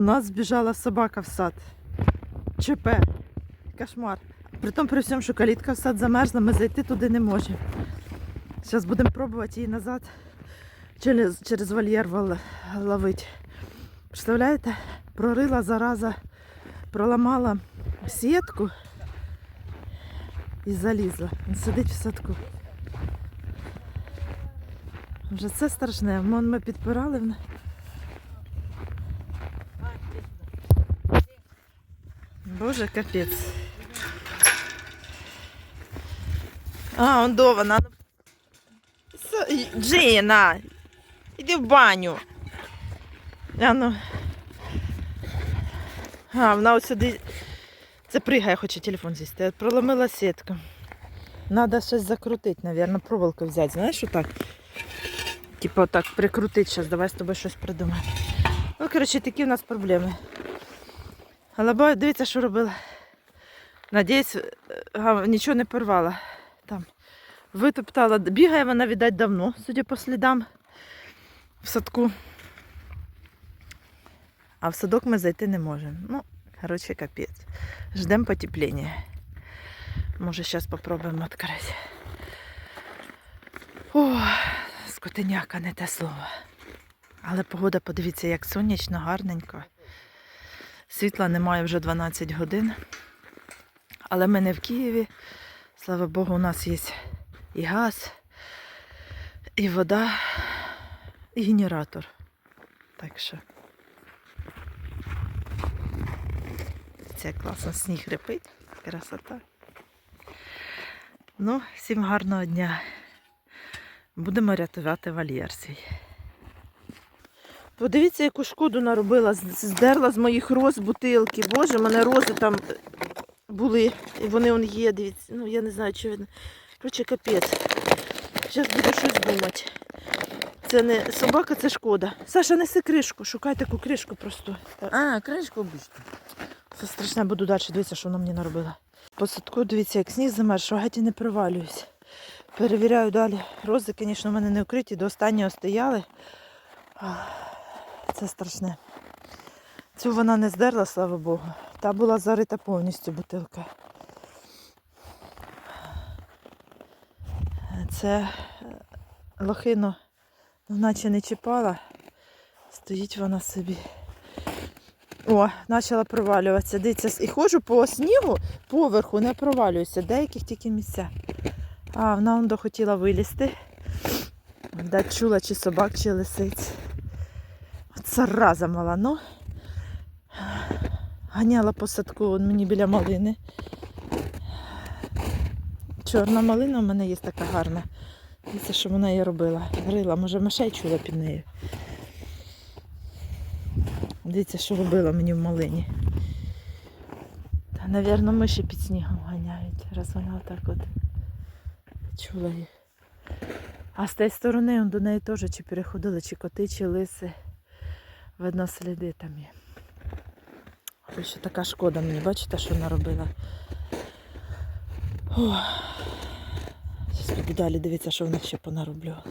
У нас збіжала собака в сад. ЧП. Кошмар. Притом при всьому, що калітка в сад замерзла, ми зайти туди не можемо. Зараз будемо пробувати її назад через, через вольєр ловити. Представляєте? Прорила зараза, проламала сітку і залізла. Він сидить в садку. Вже це страшне. Вон ми підпирали. Боже, капець. А, он до вона. Джина, іди в баню. А ну. А, вона ось сюди. Це пригає, хоче телефон з'їсти. Проломила сітку. Надо щось закрутити, мабуть, проволоку взяти. Знаєш, отак. Типу отак прикрутити зараз, давай з тобою щось придумаємо. Ну, коротше, такі в нас проблеми. Але ба- дивіться, що робила. Надіюсь, е, нічого не порвала. Там. Витоптала. Бігає вона, віддать, давно, судя по слідам в садку. А в садок ми зайти не можемо. Ну, коротше, капець. Ждемо потепління. Може, зараз спробуємо відкрити. О, скотиняка, не те слово. Але погода, подивіться, як сонячно, гарненько. Світла немає вже 12 годин. Але ми не в Києві. Слава Богу, у нас є і газ, і вода, і генератор. Так що. Це класно, сніг репить. Красота. Ну, всім гарного дня. Будемо рятувати вольєр свій. Подивіться, яку шкоду наробила. Здерла з моїх роз бутилки. Боже, в мене рози там були. І вони он є, дивіться. Ну, я не знаю, чи видно. Короче, капець. Зараз буду щось думати. Це не собака, це шкода. Саша, неси кришку, шукай таку кришку просто. А, кришку обичну. Це страшне, буду далі дивитися, що вона мені наробила. По садку, дивіться, як сніг замерз, що геть і не провалююсь. Перевіряю далі. Рози, звісно, в мене не вкриті, до останнього стояли. Це страшне. Цю вона не здерла, слава Богу. Та була зарита повністю бутилка. Це е, лохину, наче не чіпала. Стоїть вона собі. О, почала провалюватися. Дивіться, і ходжу по снігу поверху, не провалююся. Деяких тільки місця. А, вона он хотіла вилізти. Видать, чула, чи собак, чи лисиць. Зараза мала, ну. Ганяла по садку он мені біля малини. Чорна малина в мене є така гарна. Дивіться, що вона її робила. Грила, може, мишей чула під нею. Дивіться, що робила мені в малині. Та, напевно, миші під снігом ганяють, раз вона отак от чула їх. А з тієї сторони он до неї теж чи переходили, чи коти, чи лиси. Видно, сліди там є. Ось ще така шкода мені, бачите, що вона робила. Зараз піду далі дивіться, що вона ще понароблювала.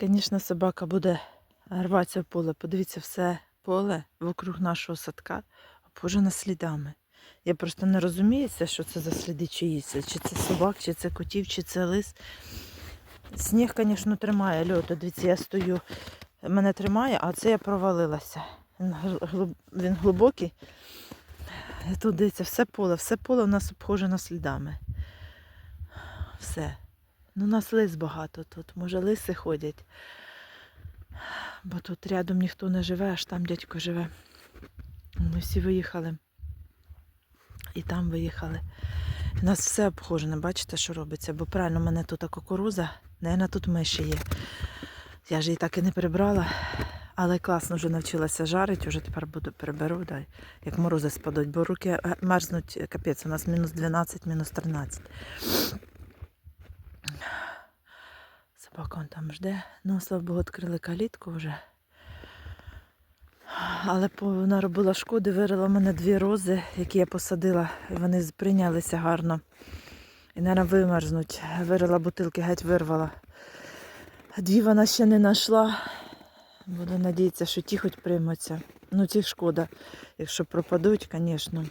Звісно, собака буде рватися в поле. Подивіться, все поле вокруг нашого садка обхожено слідами. Я просто не розумію, це, що це за сліди чиїсь. Чи це собак, чи це котів, чи це лис. Сніг, звісно, тримає льот. От Дивіться, я стою, мене тримає, а це я провалилася. Він, гл- глиб- він глибокий. Тут дивіться, все поле, все поле у нас обхожено слідами. Все. Ну, у нас лис багато тут. Може, лиси ходять. Бо тут рядом ніхто не живе, аж там дядько живе. Ми всі виїхали. І там виїхали. У нас все обхожене, бачите, що робиться? Бо правильно, в мене тут кукуруза, Наверно, тут миші є. Я ж її так і не прибрала, але класно вже навчилася жарити, вже тепер буду переберу, дай, як морози спадуть, бо руки е, мерзнуть, е, капець, у нас мінус 12, мінус 13. Собака он там жде. Ну, слава Богу, відкрили калітку вже. Але вона робила шкоди, вирила в мене дві рози, які я посадила, і вони прийнялися гарно. І, мабуть, вимерзнуть. Вирила бутилки, геть вирвала. Дві вона ще не знайшла. Буду надіятися, що ті хоч приймуться. Ну, ті шкода. Якщо пропадуть, звісно.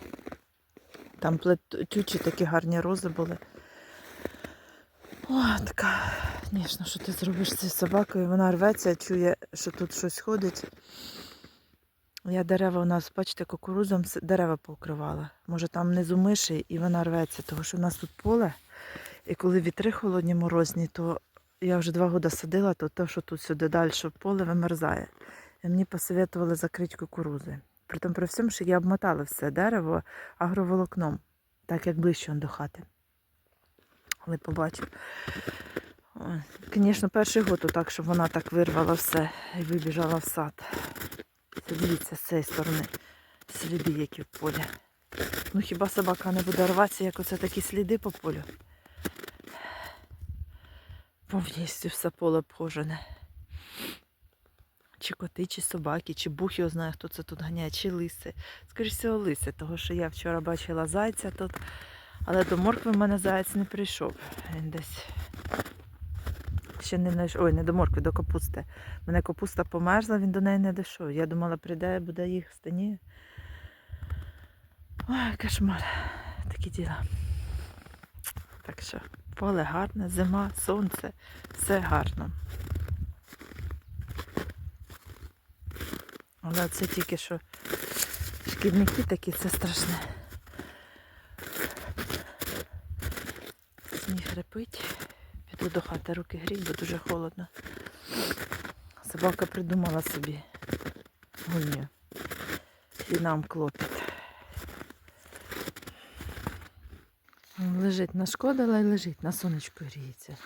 Там плетючі такі гарні рози були. О, така, звісно, що ти зробиш з цією собакою? Вона рветься, чує, що тут щось ходить. Я дерева у нас, бачите, кукурузом дерева покривала. Може там внизу миші і вона рветься, тому що в нас тут поле. І коли вітри холодні морозні, то я вже два роки садила, то те, що тут сюди далі поле вимерзає. І мені посоветували закрити кукурузи. Притом при всьому, що я обмотала все дерево агроволокном, так як ближче до хати. Але побачив. Звісно, перший год так, щоб вона так вирвала все і вибіжала в сад. Це дивіться з цієї сторони сліди, які в полі. Ну хіба собака не буде рватися, як оце такі сліди по полю? Повністю все поле обхожене. Чи коти, чи собаки, чи бух його знає, хто це тут ганяє, чи лиси. Скоріше всього, лиси, тому що я вчора бачила зайця тут, але до моркви в мене заяць не прийшов. Він десь ще не знайшов. Ой, не до моркви, до капусти. Мене капуста померзла, він до неї не дійшов. Я думала, прийде, буде їсти. Ні. Ой, кошмар. Такі діла. Так що поле гарне, зима, сонце, все гарно. Але це тільки що шкідники такі, це страшне. Сніг репить. Піду до хати руки гріть, бо дуже холодно. Собака придумала собі гульню. І нам клопіт. Лежить нашкодила і лежить, на сонечку гріється.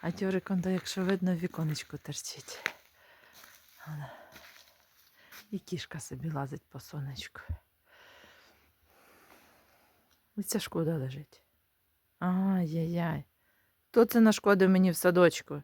А тьориконда, якщо видно, в віконечку терчить. І кішка собі лазить по сонечку. І ця шкода лежить. Ай-яй-яй. Хто це нашкодив мені в садочку?